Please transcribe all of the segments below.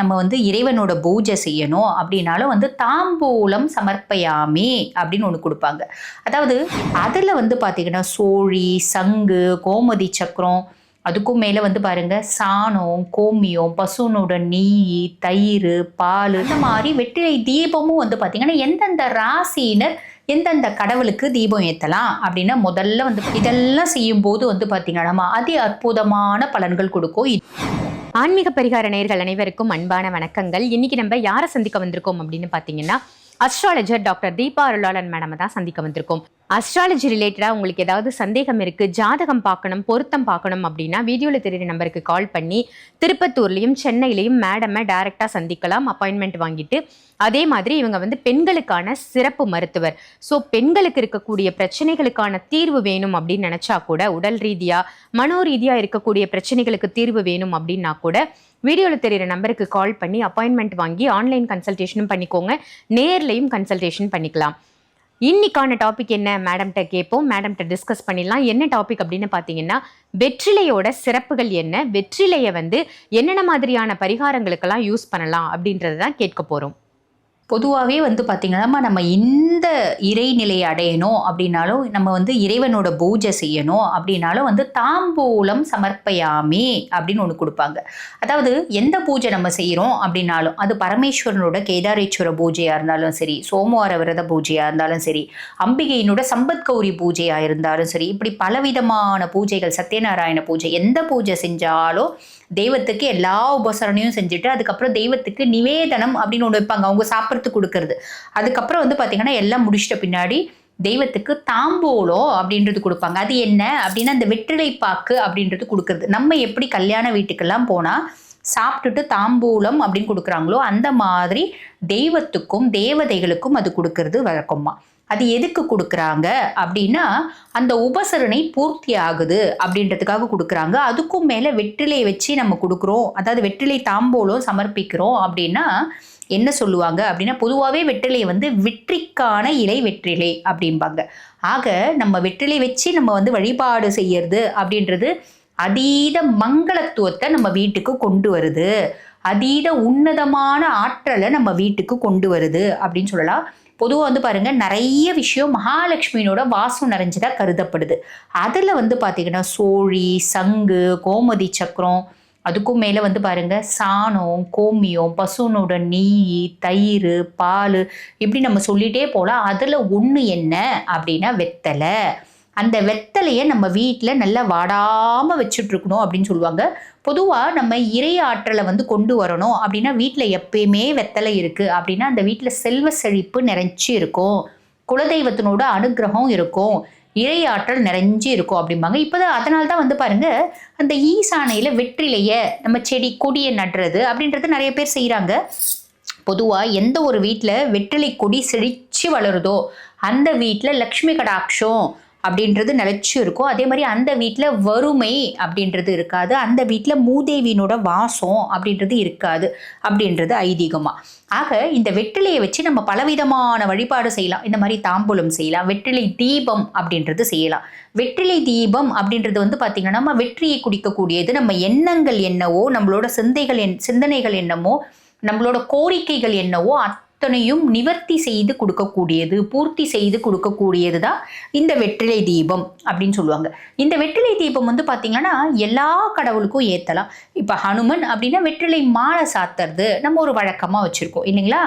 நம்ம வந்து இறைவனோட பூஜை செய்யணும் அப்படின்னாலும் வந்து தாம்பூலம் சமர்ப்பயாமே அப்படின்னு ஒன்று கொடுப்பாங்க. அதாவது அதில் வந்து பார்த்தீங்கன்னா சோழி சங்கு கோமதி சக்கரம் அதுக்கும் மேலே வந்து பாருங்க சாணம் கோமியம் பசுனோட நெய் தயிர் பால் இந்த மாதிரி வெற்றிலை தீபமும் வந்து பார்த்தீங்கன்னா எந்தெந்த ராசியினர் எந்தெந்த கடவுளுக்கு தீபம் ஏற்றலாம் அப்படின்னா முதல்ல வந்து இதெல்லாம் செய்யும்போது வந்து பார்த்திங்கன்னா அதி அற்புதமான பலன்கள் கொடுக்கும். ஆன்மீக பரிகார நேர்கள் அனைவருக்கும் அன்பான வணக்கங்கள். இன்னைக்கு நம்ம யாரை சந்திக்க வந்திருக்கோம் அப்படின்னு பார்த்தீங்கன்னா astrologer doctor Deepa Arulalan madam தான் சந்திக்க வந்திருக்கோம். அஸ்ட்ராலஜி ரிலேட்டடாக உங்களுக்கு ஏதாவது சந்தேகம் இருக்குது ஜாதகம் பார்க்கணும் பொருத்தம் பார்க்கணும் அப்படின்னா வீடியோவில் தெரியுற நம்பருக்கு கால் பண்ணி திருப்பத்தூர்லேயும் சென்னையிலையும் மேடமை டைரெக்டாக சந்திக்கலாம் அப்பாயின்மெண்ட் வாங்கிட்டு. அதே மாதிரி இவங்க வந்து பெண்களுக்கான சிறப்பு மருத்துவர். ஸோ பெண்களுக்கு இருக்கக்கூடிய பிரச்சனைகளுக்கான தீர்வு வேணும் அப்படின்னு நினச்சா கூட உடல் ரீதியாக மனோ ரீதியாக இருக்கக்கூடிய பிரச்சனைகளுக்கு தீர்வு வேணும் அப்படின்னா கூட வீடியோவில் தெரியிற நம்பருக்கு கால் பண்ணி அப்பாயின்மெண்ட் வாங்கி ஆன்லைன் கன்சல்டேஷனும் பண்ணிக்கோங்க. நேர்லையும் கன்சல்டேஷன் பண்ணிக்கலாம். இன்னைக்கான டாபிக் என்ன? மேடம்கிட்ட கேட்போம் மேடம்கிட்ட டிஸ்கஸ் பண்ணிடலாம். என்ன டாபிக் அப்படின்னு பார்த்தீங்கன்னா வெற்றிலையோட சிறப்புகள் என்ன? வெற்றிலையை வந்து என்னென்ன மாதிரியான பரிகாரங்களுக்கெல்லாம் யூஸ் பண்ணலாம் அப்படின்றத தான் கேட்க போகிறோம் பொதுவாகவே வந்து பார்த்திங்கன்னா நம்ம இந்த இறைநிலையை அடையணும் அப்படின்னாலும் நம்ம வந்து இறைவனோட பூஜை செய்யணும் அப்படின்னாலும் வந்து தாம்பூலம் சமர்ப்பயாமே அப்படின்னு ஒன்று கொடுப்பாங்க. அதாவது எந்த பூஜை நம்ம செய்கிறோம் அப்படின்னாலும் அது பரமேஸ்வரனோட கேதாரேஸ்வர பூஜையாக இருந்தாலும் சரி சோமவார விரத பூஜையாக இருந்தாலும் சரி அம்பிகையினோட சம்பத் கௌரி பூஜையாக இருந்தாலும் சரி இப்படி பலவிதமான பூஜைகள் சத்யநாராயண பூஜை எந்த பூஜை செஞ்சாலும் தெய்வத்துக்கு எல்லா உபசரணையும் செஞ்சுட்டு அதுக்கப்புறம் தெய்வத்துக்கு நிவேதனம் அப்படின்னு ஒன்று வைப்பாங்க. அவங்க கொடுத்து கொடுக்கறது. அதுக்கப்புறம் வந்து பார்த்தீங்கன்னா எல்லாம் முடிச்சிட்ட பின்னாடி தெய்வத்துக்கு தாம்பூலம் அப்படின்றது கொடுப்பாங்க. அது என்ன? அப்படின்னா அந்த வெற்றிலை பாக்கு அப்படின்றது கொடுக்கறது. நம்ம எப்படி கல்யாண வீட்டுக்கெல்லாம் போனால் சாப்பிட்டுட்டு தாம்பூலம் அப்படின்னு கொடுக்குறாங்களோ அந்த மாதிரி தெய்வத்துக்கும் தேவதைகளுக்கும் அது கொடுக்கறது வழக்கமாக அது எதுக்கு கொடுக்குறாங்க? அப்படின்னா அந்த உபசரணை பூர்த்தி ஆகுது அப்படின்றதுக்காக கொடுக்குறாங்க. அதுக்கும் மேலே வெற்றிலையை வச்சு நம்ம கொடுக்குறோம். அதாவது வெற்றிலை தாம்போலம் சமர்ப்பிக்கிறோம் அப்படின்னா என்ன சொல்லுவாங்க? அப்படின்னா பொதுவாகவே வெற்றிலை வந்து வெற்றிக்கான இலை வெற்றிலை அப்படிம்பாங்க. ஆக நம்ம வெற்றிலை வச்சு நம்ம வந்து வழிபாடு செய்யறது அப்படின்றது அதீத மங்களத்துவத்தை நம்ம வீட்டுக்கு கொண்டு வருது. அதீத உன்னதமான ஆற்றலை நம்ம வீட்டுக்கு கொண்டு வருது அப்படின்னு சொல்லலாம். பொதுவாக வந்து பாருங்கள் நிறைய விஷயம் மகாலட்சுமியினோட வாசம் நிறைஞ்சதாக கருதப்படுது. அதில் வந்து பார்த்தீங்கன்னா சோழி சங்கு கோமதி சக்கரம் அதுக்கும் மேலே வந்து பாருங்க சாணம் கோமியம் பசுனோட நெய் தயிர் பால் இப்படி நம்ம சொல்லிட்டே போகலாம் அதில் ஒன்று என்ன அப்படின்னா வெத்தலை. அந்த வெத்தலையை நம்ம வீட்டில் நல்லா வாடாமல் வச்சுட்ருக்கணும் அப்படின்னு சொல்லுவாங்க. பொதுவாக நம்ம இறை ஆற்றலை வந்து கொண்டு வரணும். அப்படின்னா வீட்டில் எப்பயுமே வெத்தலை இருக்குது அப்படின்னா அந்த வீட்டில் செல்வ செழிப்பு நிறைஞ்சி இருக்கும். குலதெய்வத்தினோட அனுகிரகம் இருக்கும். இறை ஆற்றல் நிறைஞ்சு இருக்கும் அப்படிம்பாங்க. இப்போ தான் அதனால தான் வந்து பாருங்கள் அந்த ஈசானையில் வெற்றிலையை நம்ம செடி கொடியை நடுறது அப்படின்றது நிறைய பேர் செய்கிறாங்க பொதுவாக எந்த ஒரு வீட்டில் வெற்றிலை கொடி செழித்து வளருதோ அந்த வீட்டில் லக்ஷ்மி கடாட்சம் அப்படின்றது நிலச்சும் இருக்கும். அதே மாதிரி அந்த வீட்டில் வறுமை அப்படின்றது இருக்காது. அந்த வீட்டில் மூதேவியினோட வாசம் அப்படின்றது இருக்காது அப்படின்றது ஐதீகமாக ஆக இந்த வெற்றிலையை வச்சு நம்ம பலவிதமான வழிபாடு செய்யலாம். இந்த மாதிரி தாம்பூலம் செய்யலாம். வெற்றிலை தீபம் அப்படின்றது செய்யலாம். வெற்றிலை தீபம் அப்படின்றது வந்து பார்த்திங்கன்னா நம்ம வெற்றியை குடிக்கக்கூடியது. நம்ம எண்ணங்கள் என்னவோ நம்மளோட சிந்தைகள் என் சிந்தனைகள் என்னமோ நம்மளோட கோரிக்கைகள் என்னவோ அத்தனையும் நிவர்த்தி செய்து கொடுக்கக்கூடியது பூர்த்தி செய்து கொடுக்கக்கூடியது தான் இந்த வெற்றிலை தீபம் அப்படின்னு சொல்லுவாங்க. இந்த வெற்றிலை தீபம் வந்து பார்த்திங்கன்னா எல்லா கடவுளுக்கும் ஏற்றலாம் இப்போ ஹனுமன் அப்படின்னா வெற்றிலை மாலை சாத்துறது நம்ம ஒரு வழக்கமாக வச்சுருக்கோம் இல்லைங்களா?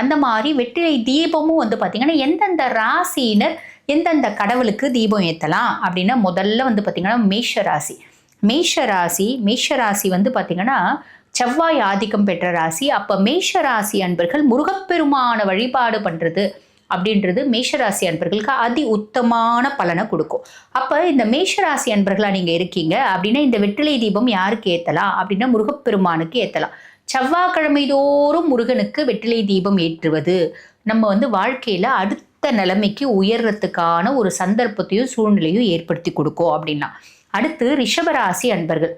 அந்த மாதிரி வெற்றிலை தீபமும் வந்து பார்த்திங்கன்னா எந்தெந்த ராசியினர் எந்தெந்த கடவுளுக்கு தீபம் ஏற்றலாம் அப்படின்னா முதல்ல வந்து பார்த்திங்கன்னா மேஷ ராசி மேஷ ராசி மேஷ ராசி வந்து பார்த்திங்கன்னா செவ்வாய் ஆதிக்கம் பெற்ற ராசி அப்போ மேஷ ராசி அன்பர்கள் முருகப்பெருமான வழிபாடு பண்ணுறது அப்படின்றது மேஷராசி அன்பர்களுக்கு அதி உத்தமான பலனை கொடுக்கும். அப்போ இந்த மேஷராசி அன்பர்களாக நீங்கள் இருக்கீங்க அப்படின்னா இந்த வெற்றிலை தீபம் யாருக்கு ஏற்றலாம் அப்படின்னா முருகப்பெருமானுக்கு ஏற்றலாம் செவ்வாய்க்கிழமை தோறும் முருகனுக்கு வெற்றிலை தீபம் ஏற்றுவது நம்ம வந்து வாழ்க்கையில் அடுத்த நிலைமைக்கு உயர்றதுக்கான ஒரு சந்தர்ப்பத்தையும் சூழ்நிலையும் ஏற்படுத்தி கொடுக்கும் அப்படின்னா. அடுத்து ரிஷபராசி அன்பர்கள்.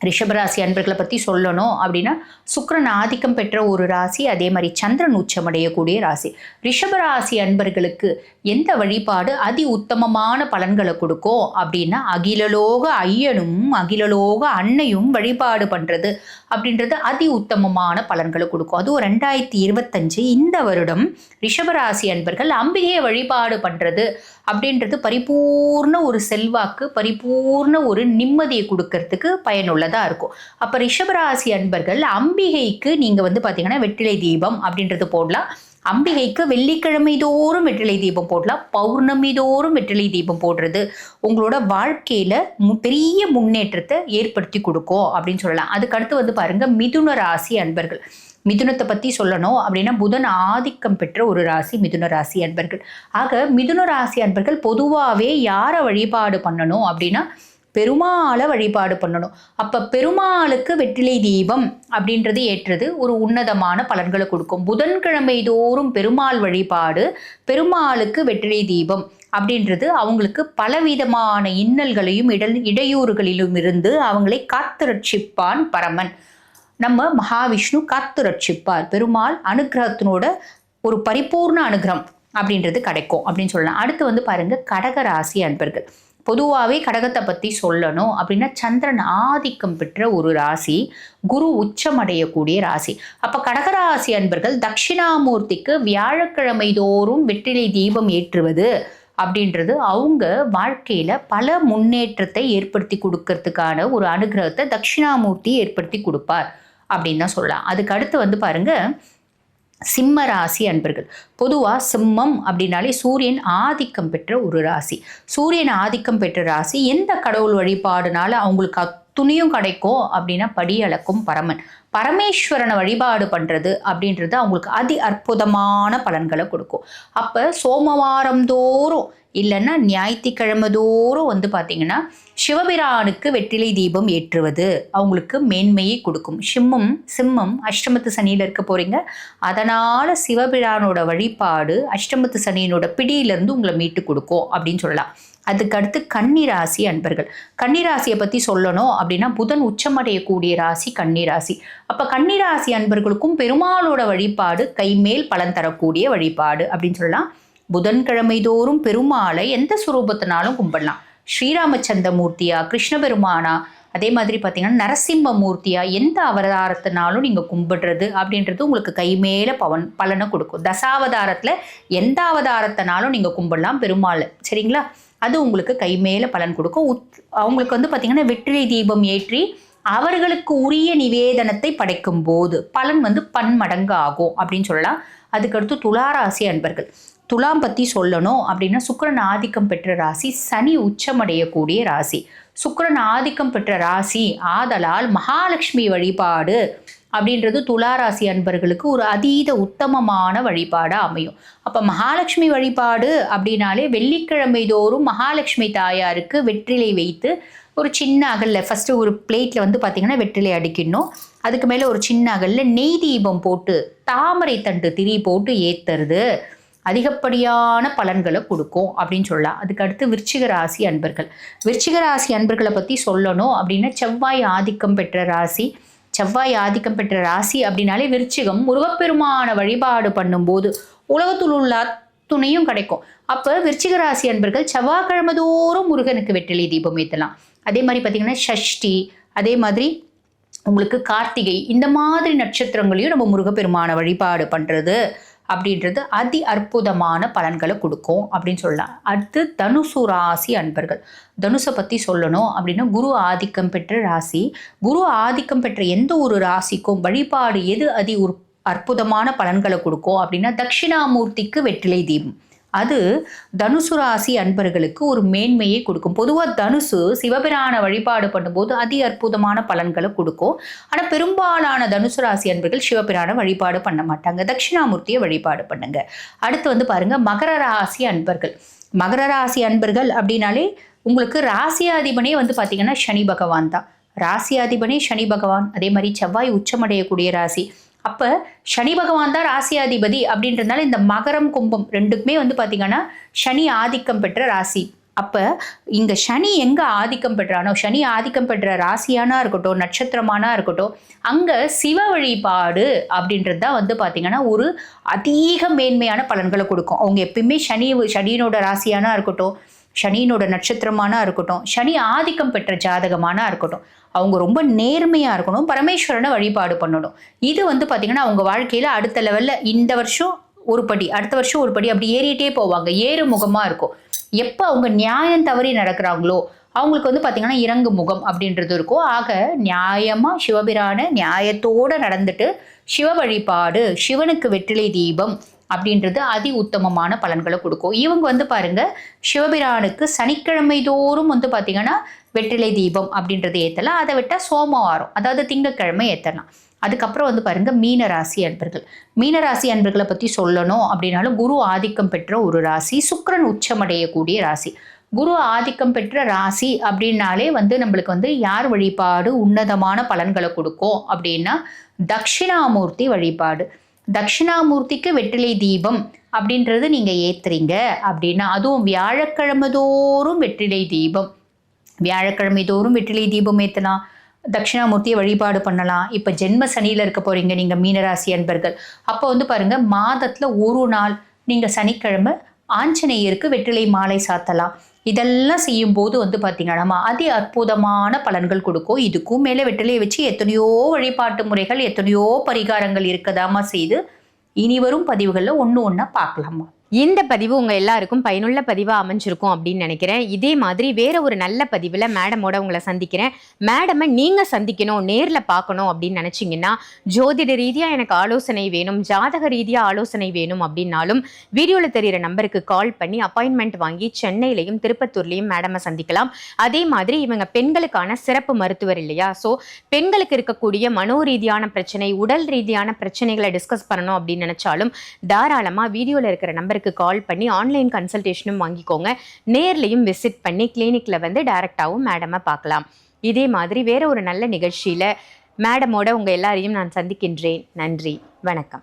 ரிஷபராசி அன்பர்களை பற்றி சொல்லணும் அப்படின்னா சுக்கரன் ஆதிக்கம் பெற்ற ஒரு ராசி அதே மாதிரி சந்திரன் உச்சமடையக்கூடிய ராசி. ரிஷபராசி அன்பர்களுக்கு எந்த வழிபாடு அதி உத்தமமான பலன்களை கொடுக்கும் அப்படின்னா அகிலலோக ஐயனும் அகிலலோக அன்னையும் வழிபாடு பண்ணுறது அப்படின்றது அதி உத்தமமான பலன்களை கொடுக்கும். அதுவும் ரெண்டாயிரத்தி இருபத்தஞ்சு இந்த வருடம் ரிஷபராசி அன்பர்கள் அம்பிகையை வழிபாடு பண்ணுறது அப்படின்றது பரிபூர்ண ஒரு செல்வாக்கு பரிபூர்ண ஒரு நிம்மதியை கொடுக்கறதுக்கு பயனுள்ளதாக இருக்கும். அப்போ ரிஷபராசி அன்பர்கள் அம்பிகைக்கு நீங்கள் வந்து பார்த்தீங்கன்னா வெற்றிலை தீபம் அப்படின்றது போடலாம். அம்பிகைக்கு வெள்ளிக்கிழமை தோறும் வெற்றிலை தீபம் போடலாம். பௌர்ணமி தோறும் வெற்றிலை தீபம் போடுறது உங்களோட வாழ்க்கையில் மு- பெரிய முன்னேற்றத்தை ஏற்படுத்தி கொடுக்கும் அப்படின்னு சொல்லலாம். அதுக்கு அடுத்து வந்து பாருங்க மிதுன ராசி அன்பர்கள். மிதுனத்தை பற்றி சொல்லணும் அப்படின்னா புதன் ஆதிக்கம் பெற்ற ஒரு ராசி மிதுன ராசி அன்பர்கள். ஆக மிதுன ராசி அன்பர்கள் பொதுவாகவே யாரை வழிபாடு பண்ணணும் அப்படின்னா பெருமாளை வழிபாடு பண்ணணும். அப்போ பெருமாளுக்கு வெற்றிலை தீபம் அப்படின்றது ஏற்றது ஒரு உன்னதமான பலன்களை கொடுக்கும். புதன்கிழமை தோறும் பெருமாள் வழிபாடு பெருமாளுக்கு வெற்றிலை தீபம் அப்படின்றது அவங்களுக்கு பலவிதமான இன்னல்களையும் இடல் இடையூறுகளிலும் இருந்து அவங்களை காத்து ரட்சிப்பான் பரமன். நம்ம மகாவிஷ்ணு காத்து ரட்சிப்பார் பெருமாள் அனுகிரகத்தினோட ஒரு பரிபூர்ண அனுகிரகம் அப்படின்றது கிடைக்கும் அப்படின்னு சொல்லலாம். அடுத்து வந்து பாருங்க கடகராசி அன்பர்கள். பொதுவாகவே கடகத்தை பற்றி சொல்லணும் அப்படின்னா சந்திரன் ஆதிக்கம் பெற்ற ஒரு ராசி குரு உச்சமடையக்கூடிய ராசி. அப்போ கடகராசி அன்பர்கள் தட்சிணாமூர்த்திக்கு வியாழக்கிழமை தோறும் வெற்றிலை தீபம் ஏற்றுவது அப்படின்றது அவங்க வாழ்க்கையில் பல முன்னேற்றத்தை ஏற்படுத்தி கொடுக்கறதுக்கான ஒரு அனுகிரகத்தை தட்சிணாமூர்த்தி ஏற்படுத்தி கொடுப்பார். அப்படின்னு தான் சொல்லலாம். அதுக்கு அடுத்து வந்து பாருங்க சிம்ம ராசி அன்பர்கள். பொதுவாக சிம்மம் அப்படின்னாலே சூரியன் ஆதிக்கம் பெற்ற ஒரு ராசி. சூரியன் ஆதிக்கம் பெற்ற ராசி எந்த கடவுள் வழிபாடுனால அவங்களுக்கு துணியும் கிடைக்கும் அப்படின்னா படி அளக்கும் பரமன். பரமேஸ்வரனை வழிபாடு பண்ணுறது அப்படின்றது அவங்களுக்கு அதி அற்புதமான பலன்களை கொடுக்கும். அப்போ சோமவாரம் தோறும் இல்லைன்னா ஞாயிற்றுக்கிழமை தோறும் வந்து பார்த்தீங்கன்னா சிவபிரானுக்கு வெற்றிலை தீபம் ஏற்றுவது அவங்களுக்கு மேன்மையை கொடுக்கும். சிம்மம் சிம்மம் அஷ்டமத்து சனியில் இருக்க போகிறீங்க அதனால் சிவபிரானோட வழிபாடு அஷ்டமத்து சனியினோட பிடியிலேருந்து உங்களை மீட்டு கொடுக்கும் அப்படின்னு சொல்லலாம். அதுக்கடுத்து கன்னிராசி அன்பர்கள். கன்னிராசியை பற்றி சொல்லணும் அப்படின்னா புதன் உச்சமடையக்கூடிய ராசி கன்னிராசி. அப்போ கன்னிராசி அன்பர்களுக்கும் பெருமாளோட வழிபாடு கைமேல் பலன் தரக்கூடிய வழிபாடு அப்படின்னு சொல்லலாம். புதன்கிழமை தோறும் பெருமாளை எந்த சுரூபத்தினாலும் கும்பிடலாம். ஸ்ரீராமச்சந்திர மூர்த்தியா கிருஷ்ண பெருமானா அதே மாதிரி பார்த்தீங்கன்னா நரசிம்ம மூர்த்தியா எந்த அவதாரத்தினாலும் நீங்கள் கும்பிடுறது அப்படின்றது உங்களுக்கு கைமேல பவன் பலனை கொடுக்கும். தசாவதாரத்தில் எந்த அவதாரத்தினாலும் நீங்கள் கும்பிடலாம் பெருமாள். சரிங்களா? அது உங்களுக்கு கை மேலே பலன் கொடுக்கும். உத் அவங்களுக்கு வந்து பார்த்தீங்கன்னா வெற்றிலை தீபம் ஏற்றி அவர்களுக்கு உரிய நிவேதனத்தை படைக்கும் போது பலன் வந்து பன்மடங்கு ஆகும் அப்படின்னு சொல்லலாம். அதுக்கடுத்து துளாராசி அன்பர்கள். துலாம் பற்றி சொல்லணும் அப்படின்னா சுக்கரன் ஆதிக்கம் பெற்ற ராசி சனி உச்சமடையக்கூடிய ராசி. சுக்கரன் ஆதிக்கம் பெற்ற ராசி ஆதலால் மகாலட்சுமி வழிபாடு அப்படின்றது துளாராசி அன்பர்களுக்கு ஒரு அதீத உத்தமமான வழிபாடாக அமையும். அப்போ மகாலட்சுமி வழிபாடு அப்படின்னாலே வெள்ளிக்கிழமை தோறும் மகாலட்சுமி தாயாருக்கு வெற்றிலை வைத்து ஒரு சின்ன அகலில் ஃபஸ்ட்டு ஒரு பிளேட்டில் வந்து பார்த்திங்கன்னா வெற்றிலை அடிக்கணும் அதுக்கு மேலே ஒரு சின்ன அகல்ல நெய் தீபம் போட்டு தாமரை தண்டு திரி போட்டு ஏற்றுறது அதிகப்படியான பலன்களை கொடுக்கும் அப்படின்னு சொல்லலாம். அதுக்கு அடுத்து விருச்சிக ராசி அன்பர்கள். விருச்சிக ராசி அன்பர்களை பற்றி சொல்லணும் அப்படின்னா செவ்வாய் ஆதிக்கம் பெற்ற ராசி. செவ்வாய் ஆதிக்கம் பெற்ற ராசி அப்படின்னாலே விருச்சிகம் முருகப்பெருமான வழிபாடு பண்ணும்போது உலகத்தில் உள்ள துணையும் கிடைக்கும். அப்போ விருச்சிக ராசி அன்பர்கள் செவ்வாய்க்கிழமை தோறும் முருகனுக்கு வெற்றிலை தீபம் ஏற்றலாம் அதே மாதிரி பார்த்தீங்கன்னா ஷஷ்டி அதே மாதிரி உங்களுக்கு கார்த்திகை இந்த மாதிரி நட்சத்திரங்களையும் நம்ம முருகப்பெருமான வழிபாடு பண்ணுறது அப்படின்றது அதி அற்புதமான பலன்களை கொடுக்கும் அப்படின்னு சொல்லலாம். அடுத்து தனுசு ராசி அன்பர்கள். தனுசை பற்றி சொல்லணும் அப்படின்னா குரு ஆதிக்கம் பெற்ற ராசி. குரு ஆதிக்கம் பெற்ற எந்த ஒரு ராசிக்கும் வழிபாடு எது அதி உற் அற்புதமான பலன்களை கொடுக்கும் அப்படின்னா தட்சிணாமூர்த்திக்கு வெற்றிலை தீபம். அது தனுசு ராசி அன்பர்களுக்கு ஒரு மேன்மையை கொடுக்கும். பொதுவாக தனுசு சிவபிரான வழிபாடு பண்ணும்போது அதி அற்புதமான பலன்களை கொடுக்கும். ஆனால் பெரும்பாலான தனுசு ராசி அன்பர்கள் சிவபிரான வழிபாடு பண்ண மாட்டாங்க. தட்சிணாமூர்த்தியை வழிபாடு பண்ணுங்க. அடுத்து வந்து பாருங்க மகர ராசி அன்பர்கள். மகர ராசி அன்பர்கள் அப்படின்னாலே உங்களுக்கு ராசியாதிபனே வந்து பார்த்தீங்கன்னா சனி பகவான் தான். ராசியாதிபனே சனி பகவான். அதே மாதிரி செவ்வாய் உச்சமடையக்கூடிய ராசி. அப்போ சனி பகவான் தான் ராசியாதிபதி அப்படின்றதுனால இந்த மகரம் கும்பம் ரெண்டுக்குமே வந்து பார்த்திங்கன்னா சனி ஆதிக்கம் பெற்ற ராசி. அப்போ இங்கே சனி எங்கே ஆதிக்கம் பெற்றானோ சனி ஆதிக்கம் பெற்ற ராசியானா இருக்கட்டும் நட்சத்திரமானா இருக்கட்டும் அங்கே சிவ வழிபாடு அப்படின்றது தான் வந்து பார்த்திங்கன்னா ஒரு அதிக மேன்மையான பலன்களை கொடுக்கும். அவங்க எப்பயுமே சனி சனியினோட ராசியானா இருக்கட்டும் சனியினோட நட்சத்திரமானா இருக்கட்டும் சனி ஆதிக்கம் பெற்ற ஜாதகமானா இருக்கட்டும் அவங்க ரொம்ப நேர்மையாக இருக்கணும் பரமேஸ்வரனை வழிபாடு பண்ணணும். இது வந்து பார்த்திங்கன்னா அவங்க வாழ்க்கையில் அடுத்த லெவலில் இந்த வருஷம் ஒரு படி அடுத்த வருஷம் ஒரு படி அப்படி ஏறிட்டே போவாங்க. ஏறு முகமாக இருக்கும். எப்போ அவங்க நியாயம் தவறி நடக்கிறாங்களோ அவங்களுக்கு வந்து பார்த்திங்கன்னா இறங்கு முகம் அப்படின்றது இருக்கும். ஆக நியாயமாக சிவபிரான நியாயத்தோட நடந்துட்டு சிவ வழிபாடு சிவனுக்கு வெற்றிலை தீபம் அப்படின்றது அதி உத்தமமான பலன்களை கொடுக்கும். இவங்க வந்து பாருங்க சிவபிரானுக்கு சனிக்கிழமை தோறும் வந்து பார்த்தீங்கன்னா வெற்றிலை தீபம் அப்படின்றது ஏற்றலாம் அதை விட்டால் சோமவாரம் அதாவது திங்கட்கிழமை ஏற்றலாம் அதுக்கப்புறம் வந்து பாருங்க மீன ராசி அன்பர்கள். மீன ராசி அன்பர்களை பற்றி சொல்லணும் அப்படின்னாலும் குரு ஆதிக்கம் பெற்ற ஒரு ராசி சுக்கரன் உச்சமடையக்கூடிய ராசி. குரு ஆதிக்கம் பெற்ற ராசி அப்படின்னாலே வந்து நம்மளுக்கு வந்து யார் வழிபாடு உன்னதமான பலன்களை கொடுக்கும் அப்படின்னா தட்சிணாமூர்த்தி வழிபாடு. தட்சிணாமூர்த்திக்கு வெற்றிலை தீபம் அப்படின்றது நீங்கள் ஏத்துறீங்க அப்படின்னா அதுவும் வியாழக்கிழமை தோறும் வெற்றிலை தீபம். வியாழக்கிழமை தோறும் வெற்றிலை தீபம் ஏற்றலாம் தட்சிணாமூர்த்தியை வழிபாடு பண்ணலாம். இப்போ ஜென்ம சனியில் இருக்க போகிறீங்க நீங்கள் மீனராசி அன்பர்கள். அப்போ வந்து பாருங்கள் மாதத்தில் ஒரு நாள் நீங்கள் சனிக்கிழமை ஆஞ்சநேயருக்கு வெற்றிலை மாலை சாத்தலாம். இதெல்லாம் செய்யும்போது வந்து பார்த்தீங்கன்னா அதி அற்புதமான பலன்கள் கொடுக்கும். இதுக்கும் மேலே வெற்றிலையை வச்சு எத்தனையோ வழிபாட்டு முறைகள் எத்தனையோ பரிகாரங்கள் இருக்கதாமா செய்து இனி வரும் பதிவுகளில் ஒன்று ஒன்றா பார்க்கலாமா இந்த பதிவு உங்கள் எல்லாருக்கும் பயனுள்ள பதிவாக அமைஞ்சிருக்கும் அப்படின்னு நினைக்கிறேன். இதே மாதிரி வேற ஒரு நல்ல பதிவில் மேடமோட உங்களை சந்திக்கிறேன். மேடமை நீங்கள் சந்திக்கணும் நேரில் பார்க்கணும் அப்படின்னு நினச்சிங்கன்னா ஜோதிட ரீதியாக எனக்கு ஆலோசனை வேணும் ஜாதக ரீதியாக ஆலோசனை வேணும் அப்படின்னாலும் வீடியோவில் தெரிகிற நம்பருக்கு கால் பண்ணி அப்பாயின்மெண்ட் வாங்கி சென்னையிலையும் திருப்பத்தூர்லேயும் மேடமை சந்திக்கலாம். அதே மாதிரி இவங்க பெண்களுக்கான சிறப்பு மருத்துவர் இல்லையா? ஸோ பெண்களுக்கு இருக்கக்கூடிய மனோ ரீதியான பிரச்சனை உடல் ரீதியான பிரச்சனைகளை டிஸ்கஸ் பண்ணணும் அப்படின்னு நினச்சாலும் தாராளமாக வீடியோவில் இருக்கிற நம்பருக்கு கால் பண்ணி ஆன்லைன் கன்சல்டேஷனும் வாங்கிக்கோங்க. நேர்லையும் விசிட் பண்ணி கிளினிக்கில் வந்து டைரக்டாவும் மேடமை பார்க்கலாம். இதே மாதிரி வேற ஒரு நல்ல நிகழ்ச்சியில் மேடமோட உங்கள் எல்லாரையும் நான் சந்திக்கின்றேன். நன்றி. வணக்கம்.